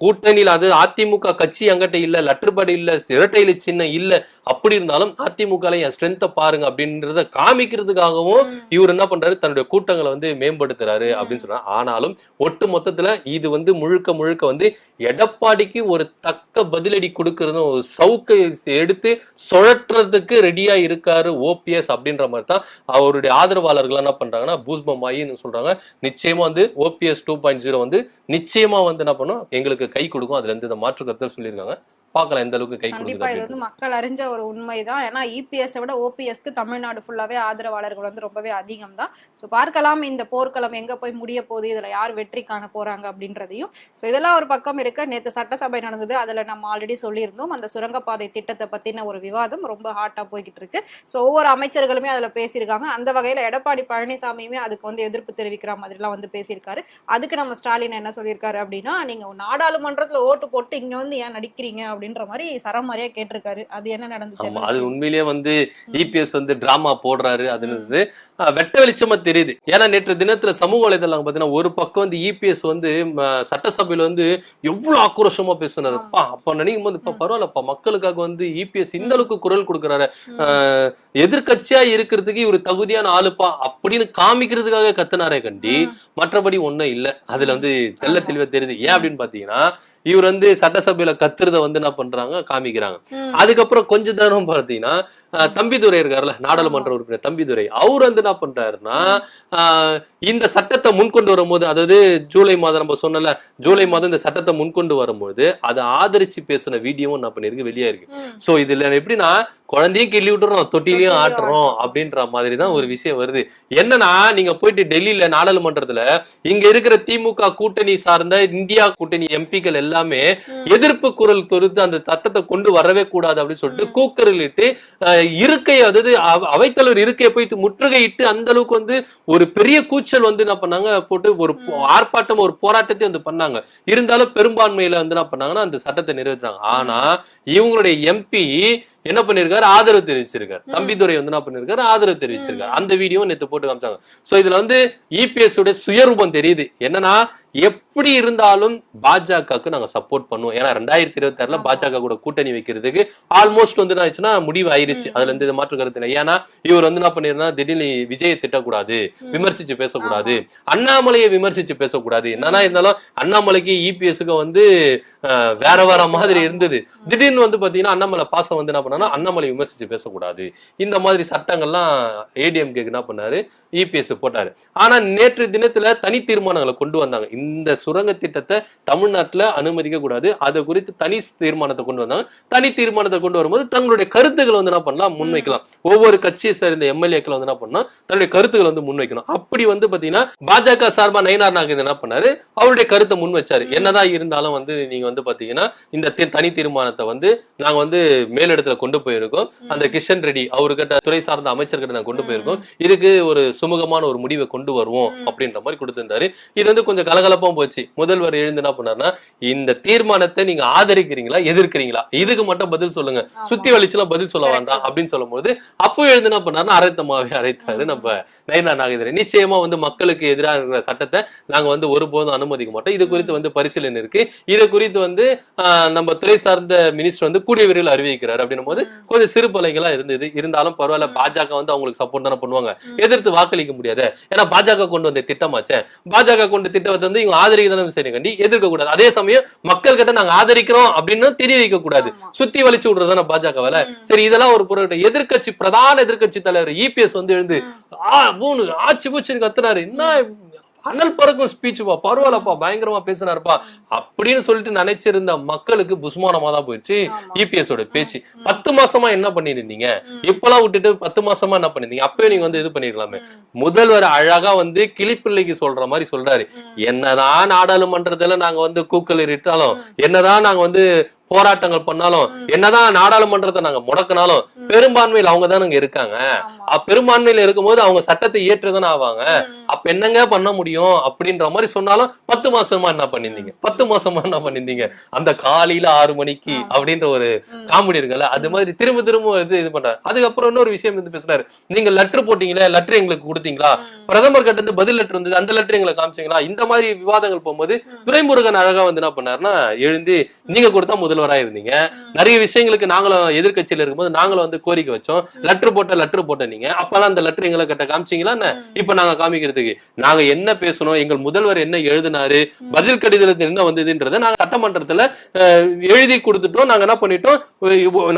கூட்டணியில அது அதிமுக கட்சி அங்கிட்ட இல்ல லட்டுப்பாடு இல்ல இரட்டையில சின்னம் இல்ல. அப்படி இருந்தாலும் அதிமுக என் ஸ்ட்ரென்த்தை பாருங்க அப்படின்றத காமிக்கிறதுக்காகவும் இவர் என்ன பண்றாரு? தன்னுடைய கூட்டங்களை வந்து மேம்படுத்துறாரு அப்படின்னு சொல்றாரு ஆனாலும் ஒட்டு மொத்தத்துல இது வந்து முழுக்க முழுக்க வந்து எடப்பாடிக்கு ஒரு தக்க பதிலடி கொடுக்கறதும் ஒரு சவுக்கை எடுத்து சுழற்றுறதுக்கு ரெடியா இருக்காரு ஓபிஎஸ் அப்படின்ற மாதிரி தான் அவருடைய ஆதரவாளர்கள் என்ன பண்றாங்கன்னா பூஸ்பம் ஆயின்னு சொல்றாங்க. நிச்சயமா வந்து ஓபிஎஸ் டூ பாயிண்ட் ஜீரோ வந்து நிச்சயமா வந்து என்ன பண்ணும் எங்களுக்கு கை கொடுக்கும். அதுல இருந்து இந்த மாற்று கருத்தை சொல்லியிருக்காங்க. பார்க்கலாம் எந்த அளவுக்கு கை
கண்டிப்பா இது வந்து மக்கள் அறிஞ்ச ஒரு உண்மைதான். ஏன்னா இபிஎஸ் விட ஓபிஎஸ்க்கு தமிழ்நாடு ஃபுல்லாவே ஆதரவாளர்கள் வந்து ரொம்பவே அதிகம் தான் ஸோ பார்க்கலாம் இந்த போர்க்களம் எங்க போய் முடிய போகுது இதுல யார் வெற்றி காண போறாங்க அப்படின்றதையும். ஸோ இதெல்லாம் ஒரு பக்கம் இருக்க. நேற்று சட்டசபை நடந்தது அதுல நம்ம ஆல்ரெடி சொல்லியிருந்தோம். அந்த சுரங்கப்பாதை திட்டத்தை பத்தின ஒரு விவாதம் ரொம்ப ஹாட்டா போய்கிட்டு இருக்கு. ஸோ ஒவ்வொரு அமைச்சர்களுமே அதுல பேசியிருக்காங்க. அந்த வகையில எடப்பாடி பழனிசாமியுமே அதுக்கு வந்து எதிர்ப்பு தெரிவிக்கிற மாதிரிலாம் வந்து பேசியிருக்காரு. அதுக்கு நம்ம ஸ்டாலின் என்ன சொல்லியிருக்காரு அப்படின்னா நீங்க நாடாளுமன்றத்துல ஓட்டு போட்டு இங்க வந்து ஏன் நடிக்கிறீங்க அப்படின்ற மாதிரி சரமாரியா கேட்டிருக்காரு. அது என்ன நடந்துச்சு?
அது? உண்மையிலேயே வந்து இபிஎஸ் வந்து டிராமா போடுறாரு. அதுன்னு வந்து, வெட்ட வெளிச்சமா தெரியுது. ஏன்னா நேற்று தினத்துல சமூக வலைதளம் பாத்தீங்கன்னா ஒரு பக்கம் வந்து இபிஎஸ் வந்து ம, சட்டசபையில வந்து எவ்வளவு ஆக்ரோஷமா பேசுனாரு.
ஆமா.
பா அப்ப நினைக்கும் போது இப்ப. பரவாயில்லப்பா மக்களுக்காக வந்து இபிஎஸ் இந்த அளவுக்கு குரல் கொடுக்கறாரு. அஹ், எதிர்க்கட்சியா இருக்கிறதுக்கு இவர் தகுதியான ஆளுப்பா அப்படின்னு காமிக்கிறதுக்காக கத்துனாரே கண்டி. மற்றபடி ஒண்ணும் இல்ல. அதுல வந்து
ஆமா.
தெளிவா தெரியுது. ஏன் அப்படின்னு பாத்தீங்கன்னா இவர் வந்து சட்டசபையில கத்துறத வந்து என்ன பண்றாங்க? காமிக்கிறாங்க. அதுக்கப்புறம் கொஞ்ச நேரம் பாத்தீங்கன்னா தம்பிதுரை இருக்காருல்ல நாடாளுமன்ற உறுப்பினர் தம்பிதுரை. அவர் வந்து என்ன பண்றாருன்னா இந்த சட்டத்தை முன்கொண்டு வரும்போது அதாவது ஜூலை மாதம் நம்ம சொன்னல ஜூலை மாதம் இந்த சட்டத்தை முன்கொண்டு வரும்போது அதை ஆதரிச்சு பேசின வீடியோவும் என்ன பண்ணிருக்கு வெளியே இருக்கு. சோ இதுல எப்படின்னா குழந்தையும் கிள்ளி விட்டுறோம் தொட்டிலையும் ஆட்டுறோம் அப்படின்ற மாதிரி தான் ஒரு விஷயம் வருது. என்னன்னா நீங்க போயிட்டு டெல்லியில நாடாளுமன்றத்துல இங்க இருக்கிற திமுக கூட்டணி சார்ந்த இந்தியா கூட்டணி எம்பிக்கள் எல்லாமே. எதிர்ப்பு குரல் தொடுத்து அந்த சட்டத்தை கொண்டு வரவே கூடாது அப்படின்னு சொல்லிட்டு கூக்கரிலிட்டு இருக்கை அதாவது அவ- அவைத்தலைவர் இருக்கையை போயிட்டு முற்றுகையிட்டு அந்த அளவுக்கு வந்து ஒரு பெரிய கூச்சல் வந்து என்ன பண்ணாங்க போட்டு ஒரு ஆர்ப்பாட்டம் ஒரு போராட்டத்தை வந்து பண்ணாங்க. இருந்தாலும் பெரும்பான்மையில வந்து என்ன பண்ணாங்கன்னா அந்த சட்டத்தை நிறைவேற்றுறாங்க ஆனா இவங்களுடைய எம்பி என்ன பண்ணிருக்காரு? ஆதரவு தெரிவிச்சிருக்காரு. தம்பிதுரை வந்து என்ன பண்ணிருக்காரு? ஆதரவு தெரிவிச்சிருக்காரு. அந்த வீடியோ நேத்து போட்டு காமிச்சாங்க. சோ இதுல வந்து இபிஎஸ் உடைய சுயரூபம் தெரியுது. என்னன்னா எப்படி இருந்தாலும் பாஜகவுக்கு நாங்க சப்போர்ட் பண்ணுவோம். ஏன்னா ரெண்டாயிரத்தி இருபத்தி ஆறுல. பாஜக கூட கூட்டணி வைக்கிறதுக்கு ஆல்மோஸ்ட் வந்து என்ன ஆச்சுன்னா முடிவு ஆயிருச்சு அதுல இருந்து இது மாற்று கருத்து இல்லை. ஏன்னா இவர் வந்து என்ன பண்ணிருந்தா திடீர்னு விஜயை திட்டக்கூடாது. விமர்சிச்சு பேசக்கூடாது அண்ணாமலையை விமர்சிச்சு பேசக்கூடாது. என்னன்னா இருந்தாலும் அண்ணாமலைக்கு இபிஎஸ்க்கு வந்து அஹ், வேற வேற மாதிரி இருந்தது. திடீர்னு வந்து பாத்தீங்கன்னா அண்ணாமலை பாசம் வந்து என்ன பண்ணானா அண்ணாமலை விமர்சிச்சு பேசக்கூடாது. இந்த மாதிரி சட்டங்கள்லாம் ஏடிஎம்கேக்கு என்ன பண்ணாரு? இபிஎஸ் போட்டாரு. ஆனா நேற்று தினத்துல தனி தீர்மானங்களை கொண்டு வந்தாங்க. இந்த சுரங்க திட்டத்தை தமிழ்நாட்டுல அனுமதிக்க கூடாது. அது குறித்து தனி தீர்மானத்தை கொண்டு வந்தாங்க. தனி தீர்மானத்தை கொண்டு வரும்போது தங்களுடைய கருத்துக்களை வந்து என்ன பண்ணலாம்? முன்வைக்கலாம். ஒவ்வொரு கட்சியை சேர்ந்த எம்எல்ஏக்கள் வந்து என்ன பண்ணலாம்? தன்னுடைய கருத்துக்களை வந்து முன்வைக்கணும். அப்படி வந்து பாத்தீங்கன்னா பாஜக சார்பா நயினார் நாகேந்திரன் என்ன பண்ணாரு? அவருடைய கருத்தை முன் வச்சாரு என்னதான் இருந்தாலும் வந்து நீங்க வந்து பாத்தீங்கன்னா இந்த தனி தீர்மானத்தை வந்து நாங்க வந்து மேலிடத்துல கொண்டு போயிருக்கோம். அந்த கிஷன் ரெட்டி அவர்கிட்ட துறை சார்ந்த அமைச்சர்கிட்ட நாங்க கொண்டு போயிருக்கோம். இதுக்கு ஒரு சுமூகமான ஒரு முடிவை கொண்டு வருவோம் அப்படின்ற மாதிரி கொடுத்திருந்தாரு. இது வந்து கொஞ்சம் கலகலப்பா போச்சு. முதல்வர் எழுந்து என்ன பண்ணாருன்னா இந்த தீர்மானத்தை நீங்க ஆதரிக்கிறீங்களா எதிர்க்கிறீங்களா? இதுக்கு மட்டும் பதில் சொல்லுங்க. சுத்தி வலிச்சுலாம் பதில் சொல்ல. வேண்டாம் அப்படின்னு சொல்லும்போது அப்போ எழுந்து என்ன பண்ணாருன்னா அரைத்தமாவே அரைத்தாரு நம்ம நயனா நாகேந்திரன். நிச்சயமா வந்து மக்களுக்கு எதிராக இருக்கிற சட்டத்தை நாங்க வந்து ஒருபோதும் அனுமதிக்க மாட்டோம். இது குறித்து வந்து பரிசீலனை இருக்கு. இது குறித்து வந்து நம்ம துறை சார்ந்த மினிஸ்டர் வந்து கூடிய விரைவில் அறிவிக்கிறார் அப்படின்னும் போது கொஞ்சம் சிறு பலைகளா இருந்தது. இருந்தாலும் பரவாயில்ல பாஜக வந்து அவங்களுக்கு சப்போர்ட் தானே பண்ணுவாங்க. எதிர்த்து வாக்களிக்க முடியாது. ஏன்னா பாஜக கொண்டு வந்த திட்டமாச்சே. பாஜக கொண்டு திட்டத்தை வந்து இவங்க ஆதரிக்க தானே கண்டி எதிர்க்க கூடாது. அதே சமயம் மக்கள் கிட்ட நாங்க ஆதரிக்கிறோம் அப்படின்னு தெரிய வைக்க கூடாது. சுத்தி வலிச்சு விடுறதான பாஜக வேலை. சரி இதெல்லாம் ஒரு பொருள் எதிர்க்கட்சி பிரதான எதிர்க்கட்சி தலைவர் இபிஎஸ் வந்து எழுந்து ஆ மூணு ஆச்சு பூச்சின்னு கத்துனாரு என்ன அனல் பறக்கும் ஸ்பீச் பா. பரவாயில்லப்பா பயங்கரமா பேசினாருப்பா. அப்படின்னு சொல்லிட்டு நினைச்சிருந்த மக்களுக்கு புஸ்மானமா தான் போயிடுச்சு
ஆமா.
இபிஎஸ் ஓட பேச்சு. பத்து மாசமா என்ன பண்ணிருந்தீங்க இப்பெல்லாம் விட்டுட்டு பத்து மாசமா என்ன பண்ணிருந்தீங்க அப்பவே நீங்க வந்து இது பண்ணிருக்கலாமே. முதல்வர் அழகா வந்து கிளிப்பிள்ளைக்கு சொல்ற மாதிரி சொல்றாரு. என்னதான் நாடாளுமன்றத்துல நாங்க வந்து கூக்கல் இட்டாலும் என்னதான் நாங்க வந்து போராட்டங்கள் பண்ணாலும் என்னதான் நாடாளுமன்றத்தை நாங்க முடக்கினாலும் பெரும்பான்மையில் அவங்க தானங்க இருக்காங்க. பெரும்பான்மையில இருக்கும்போது அவங்க சட்டத்தை ஏற்றுதானே ஆவாங்க. அப்ப என்னங்க பண்ண முடியும் அப்படின்ற மாதிரி சொன்னாலும் பத்து மாசமா என்ன பண்ணிருந்தீங்க பத்து மாசமா என்ன பண்ணிருந்தீங்க அந்த காலையில ஆறு மணிக்கு அப்படின்ற ஒரு. காமெடி இருக்குல்ல அது மாதிரி திரும்ப திரும்ப இது இது பண்றாரு. அதுக்கப்புறம் இன்னொரு விஷயம் வந்து பேசுறாரு. நீங்க லெட்டர் போட்டீங்களே லெட்டர் எங்களுக்கு கொடுத்தீங்களா? பிரதமர் கிட்ட இருந்து பதில் லெட்டர் இருந்தது அந்த லெட்டர் எங்களுக்கு காமிச்சீங்களா? இந்த மாதிரி விவாதங்கள் போகும்போது துரைமுருகன் அழகா வந்து என்ன பண்ணாருன்னா எழுந்து நீங்க கொடுத்தா முதல்வரா இருந்தீங்க. நிறைய விஷயங்களுக்கு நாங்களும் எதிர்க்கட்சியில இருக்கும்போது நாங்களும் வந்து கோரிக்கை வச்சோம். லெட்டர் போட்ட லெட்டர் போட்ட நீங்க. அப்பெல்லாம் அந்த லெட்டர் எங்களை கிட்ட காமிச்சீங்களா இப்ப நாங்க காமிக்கிறதுக்கு. நாங்க என்ன பேசணும்? எங்கள் முதல்வர் என்ன எழுதினாரு? பதில் கடிதத்தில் என்ன வந்ததுன்றத நாங்க சட்டமன்றத்துல எழுதி கொடுத்துட்டோம். நாங்க என்ன பண்ணிட்டோம்?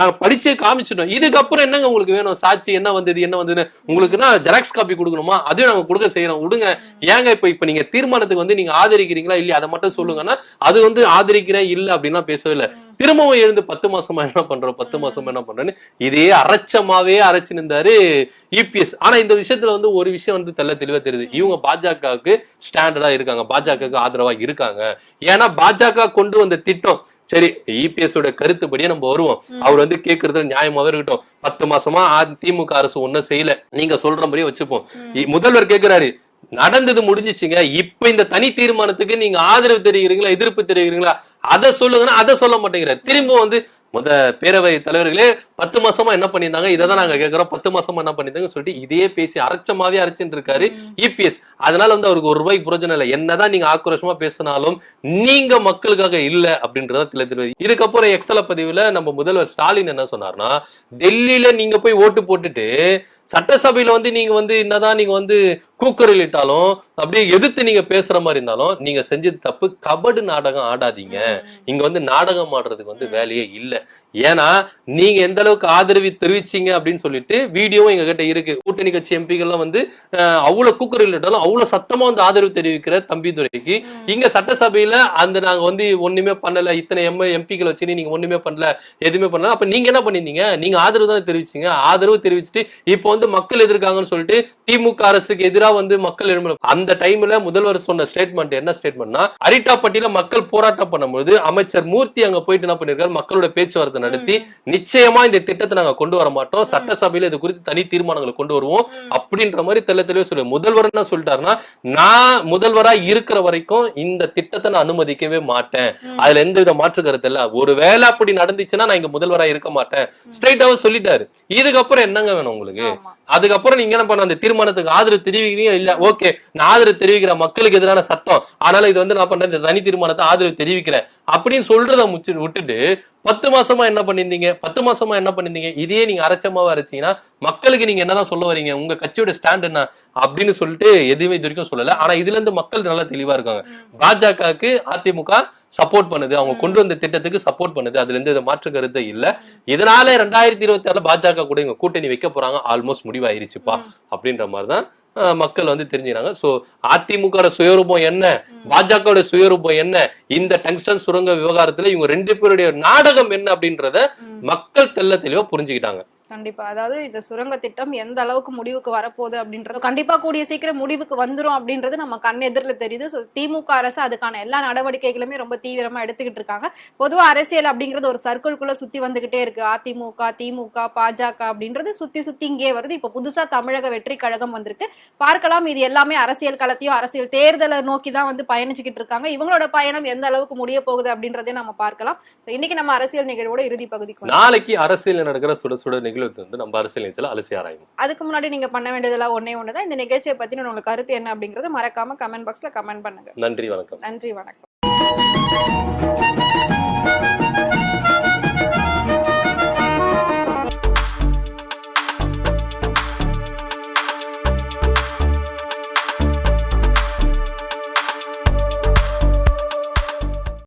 நாங்க படிச்சு காமிச்சிட்டோம். இதுக்கப்புறம் என்னங்க உங்களுக்கு வேணும்? சாட்சி என்ன வந்தது? என்ன வந்ததுன்னு உங்களுக்குன்னா ஜெராக்ஸ் காப்பி கொடுக்கணுமா? அதையும் நாங்க கொடுக்க செய்யறோம். விடுங்க. ஏங்க இப்ப இப்ப நீங்க தீர்மானத்துக்கு வந்து நீங்க ஆதரிக்கிறீங்களா? இல்லையா? அதை மட்டும் சொல்லுங்கன்னா அது வந்து ஆதரிக்கிறேன் இல்ல அப்படின்லாம் பேசவே இல்லை. திரும்பவும் எழுந்து பத்து மாசமா என்ன பண்றோம் பத்து மாசமா என்ன பண்றேன்னு இதே அரைச்சமாவே அரைச்சு நின்றாரு இபிஎஸ் ஆனா இந்த விஷயத்துல வந்து ஒரு விஷயம் வந்து தெல்ல தெளிவா தெரியுது. இவங்க பாஜகவுக்கு ஸ்டாண்டர்டா இருக்காங்க. பாஜகவுக்கு ஆதரவா இருக்காங்க. ஏன்னா பாஜக கொண்டு வந்த திட்டம் சரி இபிஎஸ் ஓட கருத்துப்படியே நம்ம வருவோம். அவர் வந்து கேட்கறதுல நியாயமாவே இருக்கட்டும். பத்து மாசமா திமுக அரசு ஒண்ணும் செய்யல. நீங்க சொல்ற மாதிரியே வச்சுப்போம். முதல்வர் கேக்குறாரு நடந்தது முடிஞ்சிச்சுங்க. இப்ப இந்த தனி தீர்மானத்துக்கு நீங்க ஆதரவு தெரிவிக்கிறீங்களா எதிர்ப்பு தெரிவிக்கிறீங்களா? அதை சொல்லுங்கன்னா அதை சொல்ல மாட்டேங்கிறார். திரும்ப வந்து முத பேரவை தலைவர்களே பத்து மாசமா என்ன பண்ணியிருந்தாங்க? இதை தான் நாங்க கேட்கிறோம். பத்து மாசமா என்ன பண்ணியிருந்தாங்க சொல்லிட்டு இதையே பேசி அரைச்சமாவே அரைச்சுட்டு இருக்காரு இபிஎஸ் அதனால வந்து அவருக்கு ஒரு ரூபாய்க்கு பிரயோஜனம் இல்லை. என்னதான் நீங்க ஆக்ரோஷமா பேசினாலும் நீங்க மக்களுக்காக இல்ல அப்படின்றத தெளிவு இதுக்கப்புறம் எக்ஸ்தல பதிவுல நம்ம முதல்வர் ஸ்டாலின் என்ன சொன்னார்னா டெல்லியில நீங்க போய் ஓட்டு போட்டுட்டு சட்டசபையில வந்து நீங்க வந்து என்னதான் நீங்க வந்து கூக்குரல் இட்டாலும் அப்படியே எதிர்த்து நீங்க பேசுற மாதிரி இருந்தாலும் நீங்க செஞ்சது தப்பு. கபடு நாடகம் ஆடாதீங்க. இங்க வந்து நாடகம் ஆடுறதுக்கு வந்து வேலையே இல்ல. ஏன்னா நீங்க எந்த அளவுக்கு ஆதரவு தெரிவிச்சீங்க அப்படின்னு சொல்லிட்டு வீடியோவும் எங்க கிட்ட இருக்கு. கூட்டணி கட்சி எம்பிகள்லாம் வந்து அவ்வளவு கூக்குரல் இட்டாலும் அவ்வளவு சத்தமா வந்து ஆதரவு தெரிவிக்கிற தம்பிதுரைக்கு இங்க சட்டசபையில அந்த நாங்க வந்து ஒண்ணுமே பண்ணல. இத்தனை எம் எம்பிக்கள் வச்சு நீங்க ஒண்ணுமே பண்ணல. எதுவுமே பண்ணல. அப்ப நீங்க என்ன பண்ணிருந்தீங்க நீங்க ஆதரவு தானே தெரிவிச்சீங்க. ஆதரவு தெரிவிச்சுட்டு இப்போ வந்து மக்கள் எதிர்க்காங்கன்னு சொல்லிட்டு திமுக அரசுக்கு எதிரா வந்து மக்கள் எழும்பல. அந்த டைம்ல முதல்வர் சொன்ன ஸ்டேட்மெண்ட் என்ன ஸ்டேட்மெண்ட்னா அரிட்டாப்பட்டியில மக்கள் போராட்டம் பண்ணும்போது அமைச்சர் மூர்த்தி அங்க போயிட்டு என்ன பண்ணிருக்காரு? மக்களோட பேச்சுவார்த்தை நடத்தி நிச்சயமா இந்த திட்டத்தை நாங்க கொண்டு வர மாட்டோம். சட்டசபையில இது குறித்து தனி தீர்மானங்களை கொண்டு வருவோம். அப்படின்ற மாதிரி தெள்ள தெளிவா சொல்லு முதல்வர் என்ன சொல்லிட்டாருன்னா நான் முதல்வரா இருக்கிற வரைக்கும் இந்த திட்டத்தை நான் அனுமதிக்கவே மாட்டேன். அதுல எந்த வித மாற்று கருத்து இல்ல. ஒருவேளை அப்படி நடந்துச்சுன்னா நான் இங்க முதல்வரா இருக்க மாட்டேன். ஸ்ட்ரைட்டாவே சொல்லிட்டாரு. இதுக்கப்புறம் என்னங்க வேணும் உங்களுக்கு. அதுக்கப்புறம் நீங்க என்ன பண்ண அந்த தீர்மானத்துக்கு ஆதரவு தெரிவிக்கிறீங்க இல்ல ஓகே நான் ஆதரவு தெரிவிக்கிற மக்களுக்கு எதிரான சட்டம். ஆனாலும் இது வந்து நான் பண்றேன். இந்த தனி தீர்மானத்தை ஆதரவு தெரிவிக்கிறேன். அப்படின்னு சொல்றத முச்சு விட்டுட்டு பத்து மாசமா என்ன பண்ணிருந்தீங்க பத்து மாசமா என்ன பண்ணிருந்தீங்க இதையே நீங்க அரைச்சமாவா அரைச்சீங்கன்னா மக்களுக்கு நீங்க என்னதான் சொல்ல வரீங்க? உங்க கட்சியோட ஸ்டாண்ட் என்ன? அப்படின்னு சொல்லிட்டு எதுவுமே இது வரைக்கும் சொல்லல. ஆனா இதுல இருந்து மக்கள் நல்லா தெளிவா இருக்காங்க. பாஜகவுக்கு அதிமுக சப்போர்ட் பண்ணுது. அவங்க கொண்டு வந்த திட்டத்துக்கு சப்போர்ட் பண்ணுது. அதுல இருந்து மாற்று கருத்து இல்ல. இதனால ரெண்டாயிரத்தி இருபத்தி ஆறுல பாஜக கூட இவங்க கூட்டணி வைக்க போறாங்க. ஆல்மோஸ்ட் முடிவாயிருச்சுப்பா அப்படின்ற மாதிரிதான் மக்கள் வந்து தெரிஞ்சுக்கிறாங்க. சோ அதிமுக சுயரூபம் என்ன? பாஜக சுயரூபம் என்ன? இந்த டங்ஸ்டன் சுரங்க விவகாரத்துல இவங்க ரெண்டு பேருடைய நாடகம் என்ன அப்படின்றத மக்கள் தெள்ள தெளிவா புரிஞ்சுக்கிட்டாங்க.
கண்டிப்பா. அதாவது இந்த சுரங்க திட்டம் எந்த அளவுக்கு முடிவுக்கு வரப்போகுது அப்படின்றது கண்டிப்பா கூடிய சீக்கிரம் முடிவுக்கு வந்துரும் அப்படின்றது நம்ம கண் எதிரில் தெரியுது. ஸோ திமுக அரசு அதுக்கான எல்லா நடவடிக்கைகளுமே ரொம்ப தீவிரமா எடுத்துக்கிட்டு இருக்காங்க. பொதுவா அரசியல் அப்படிங்கிறது ஒரு சர்க்கிள்குள்ள சுத்தி வந்துகிட்டே இருக்கு. அதிமுக திமுக பாஜக அப்படின்றது சுத்தி சுத்தி இங்கே வருது. இப்போ புதுசா தமிழக வெற்றி கழகம் வந்திருக்கு. பார்க்கலாம் இது எல்லாமே அரசியல் களத்தையும் அரசியல் தேர்தலை நோக்கி தான் வந்து பயணிச்சுக்கிட்டு இருக்காங்க. இவங்களோட பயணம் எந்த அளவுக்கு முடிய போகுது அப்படின்றதே நம்ம பார்க்கலாம். ஸோ இன்னைக்கு நம்ம அரசியல் நிகழ்வோட இறுதி பகுதிக்கு
நாளைக்கு அரசியல் நடக்கிற சுட சுட நிகழ்வு வந்து நம்ம அரசியல் நிகழ்ச்சியில அலசி ஆராயும்.
அதுக்கு முன்னாடி நீங்க பண்ண வேண்டியதெல்லாம் ஒண்ணே ஒண்ணுதான். இந்த நிகழ்ச்சியை பத்தி உங்களுக்கு கருத்து என்ன அப்படிங்கறத மறக்காம கமெண்ட் பாக்ஸ்ல கமெண்ட் பண்ணுங்க.
நன்றி வணக்கம்.
நன்றி வணக்கம்.